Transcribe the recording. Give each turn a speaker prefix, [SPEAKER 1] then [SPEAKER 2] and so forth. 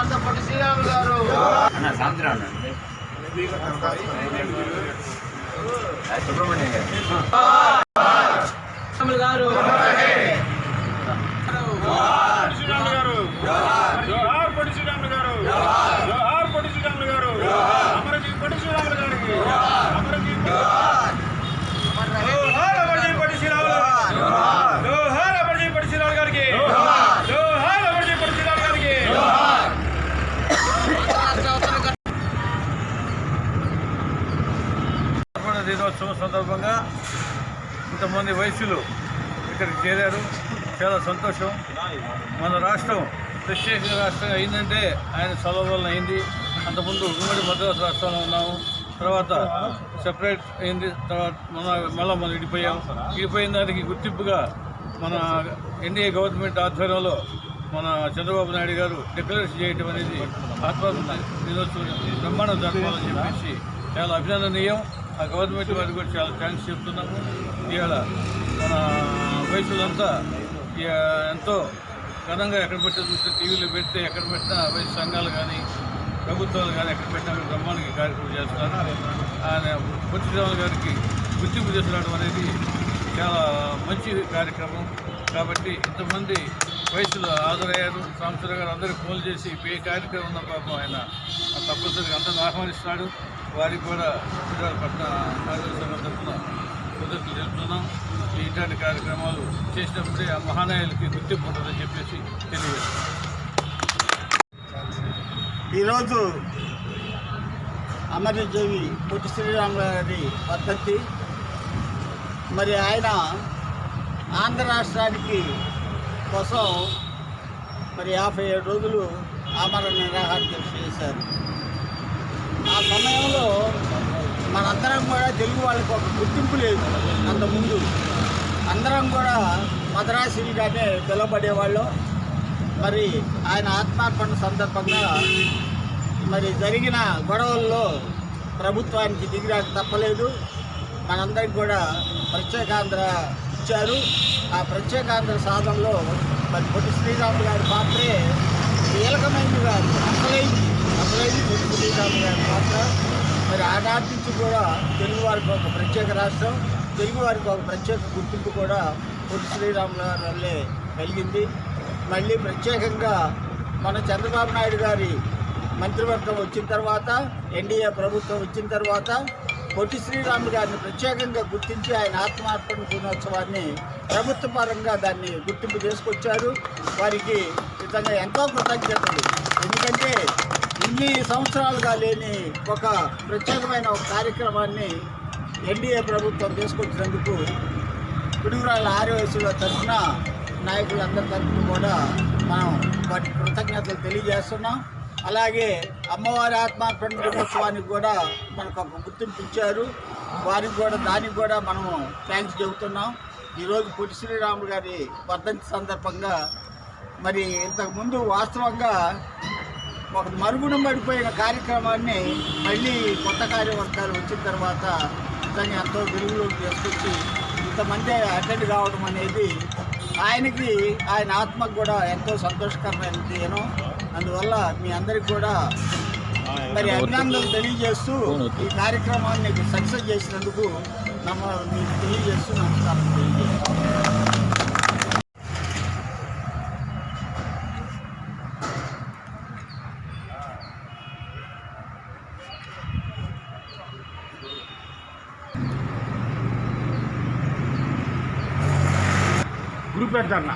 [SPEAKER 1] దంతపూడి
[SPEAKER 2] శ్రీరాములు గారు. సుబ్రహ్మణ్యం గారు.
[SPEAKER 3] దినోత్సవం సందర్భంగా ఇంతమంది వయసులు ఇక్కడికి చేరారు. చాలా సంతోషం. మన రాష్ట్రం ప్రత్యేక రాష్ట్రం అయిందంటే ఆయన చొలవ వలన అయింది. అంతకుముందు ఉమ్మడి మద్రాసు రాష్ట్రంలో ఉన్నాము. తర్వాత సెపరేట్ అయింది. తర్వాత మన మళ్ళీ మనం విడిపోయాం విడిపోయిన దానికి గుర్తింపుగా మన ఎన్డీఏ గవర్నమెంట్ ఆధ్వర్యంలో మన చంద్రబాబు నాయుడు గారు డిక్లరేషన్ చేయడం అనేది ఆత్మ దినోత్సవం బ్రహ్మాండం జరపాలని చెప్పేసి చాలా అభినందనీయం. ఆ గవర్నమెంట్ వారికి కూడా చాలా థ్యాంక్స్ చెప్తున్నాము. ఇవాళ మన వయసులంతా ఎంతో ఘనంగా ఎక్కడ పెట్టిన చూస్తే టీవీలో పెడితే ఎక్కడ పెట్టినా వయసు సంఘాలు కానీ ప్రభుత్వాలు కానీ ఎక్కడ పెట్టినా బ్రహ్మానికి కార్యక్రమం చేస్తున్నారు ఆయన పొట్టిరావు గారికి గుర్తింపు తీసుకురావడం అనేది చాలా మంచి కార్యక్రమం. కాబట్టి ఇంతమంది వయసులో హాజరయ్యారు. సాంసర్ గారు అందరూ ఫోన్ చేసి ఏ కార్యక్రమం ఉన్న పాపం ఆయన తప్పనిసరిగా అందరిని ఆహ్వానిస్తున్నాడు వారికి కూడా గుజరాత్ పట్ల కార్యదర్శి సంఘం తరఫున కృతజ్ఞతలు తెలుపుతున్నాం. ఇట్లాంటి కార్యక్రమాలు చేసినప్పుడే ఆ మహానాయులకి గుర్తింపు ఉంటుందని చెప్పేసి తెలియజేస్తున్నాం.
[SPEAKER 4] ఈరోజు అమరజీవి పొట్టి శ్రీరామ్ గారి పద్ధతి మరి ఆయన ఆంధ్ర రాష్ట్రానికి కోసం మరి యాభై ఏడు రోజులు ఆమరణ నిరాహార దీక్ష చేశారు. ఆ సమయం మనందరం కూడా తెలుగు వాళ్ళకి ఒక గుర్తింపు లేదు అంతకుముందు. అందరం కూడా మద్రాసులుగానే పిలవబడేవాళ్ళు. మరి ఆయన ఆత్మార్పణ సందర్భంగా మరి జరిగిన గొడవల్లో ప్రభుత్వానికి దిగిరాక తప్పలేదు. మనందరికి కూడా ప్రత్యేకాంధ్ర ఇచ్చారు. ఆ ప్రత్యేకాంధ్ర సాధనలో మరి పొట్టి శ్రీరాములు గారి పాత్రే కీలకమైనది కాదు. అసలైంది. అసలైంది పొట్టి శ్రీరాములు గారి పాత్ర. మరి ఆనాటి నుంచి కూడా తెలుగు వారికి ఒక ప్రత్యేక రాష్ట్రం తెలుగు వారికి ఒక ప్రత్యేక గుర్తింపు కూడా పొట్టి శ్రీరాములు గారి వల్లే కలిగింది. మళ్ళీ ప్రత్యేకంగా మన చంద్రబాబు నాయుడు గారి మంత్రివర్గం వచ్చిన తర్వాత ఎన్డీఏ ప్రభుత్వం వచ్చిన తర్వాత పొట్టి శ్రీరాములు గారిని ప్రత్యేకంగా గుర్తించి ఆయన ఆత్మార్పణ దినోత్సవాన్ని ప్రభుత్వ పరంగా దాన్ని గుర్తింపు చేసుకొచ్చారు. వారికి నిజంగా ఎంతో కృతజ్ఞతలు. ఎందుకంటే ఇన్ని సంవత్సరాలుగా లేని ఒక ప్రత్యేకమైన ఒక కార్యక్రమాన్ని ఎన్డీఏ ప్రభుత్వం తీసుకొచ్చినందుకు పిడుగురాళ్ళ ఆర్యవయసుల తరఫున నాయకులందరి తరఫున కూడా మనం వాటి కృతజ్ఞతలు తెలియజేస్తున్నాం. అలాగే అమ్మవారి ఆత్మార్పణ దినోత్సవానికి కూడా మనకు ఒక గుర్తింపు ఇచ్చారు. వారికి కూడా దానికి కూడా మనము థ్యాంక్స్ చెబుతున్నాం. ఈరోజు పొట్టి శ్రీరాములు గారి వర్ధంతి సందర్భంగా మరి ఇంతకుముందు వాస్తవంగా ఒక మరుగున పడిపోయిన కార్యక్రమాన్ని మళ్ళీ కొత్త కార్యవర్గాలు వచ్చిన తర్వాత దాన్ని ఎంతో వెలుగులోకి తీసుకొచ్చి ఇంతమంది అటెండ్ కావడం అనేది ఆయనకి ఆయన ఆత్మకు కూడా ఎంతో సంతోషకరమైన తీయను అందువల్ల మీ అందరికి కూడా మరి అభినందనలు తెలియజేస్తూ ఈ కార్యక్రమాన్ని సక్సెస్ చేసినందుకు నమ్మ మీకు తెలియజేస్తూ నమస్కారం తెలియజేస్తాను
[SPEAKER 2] గ్రూప్ పెడతా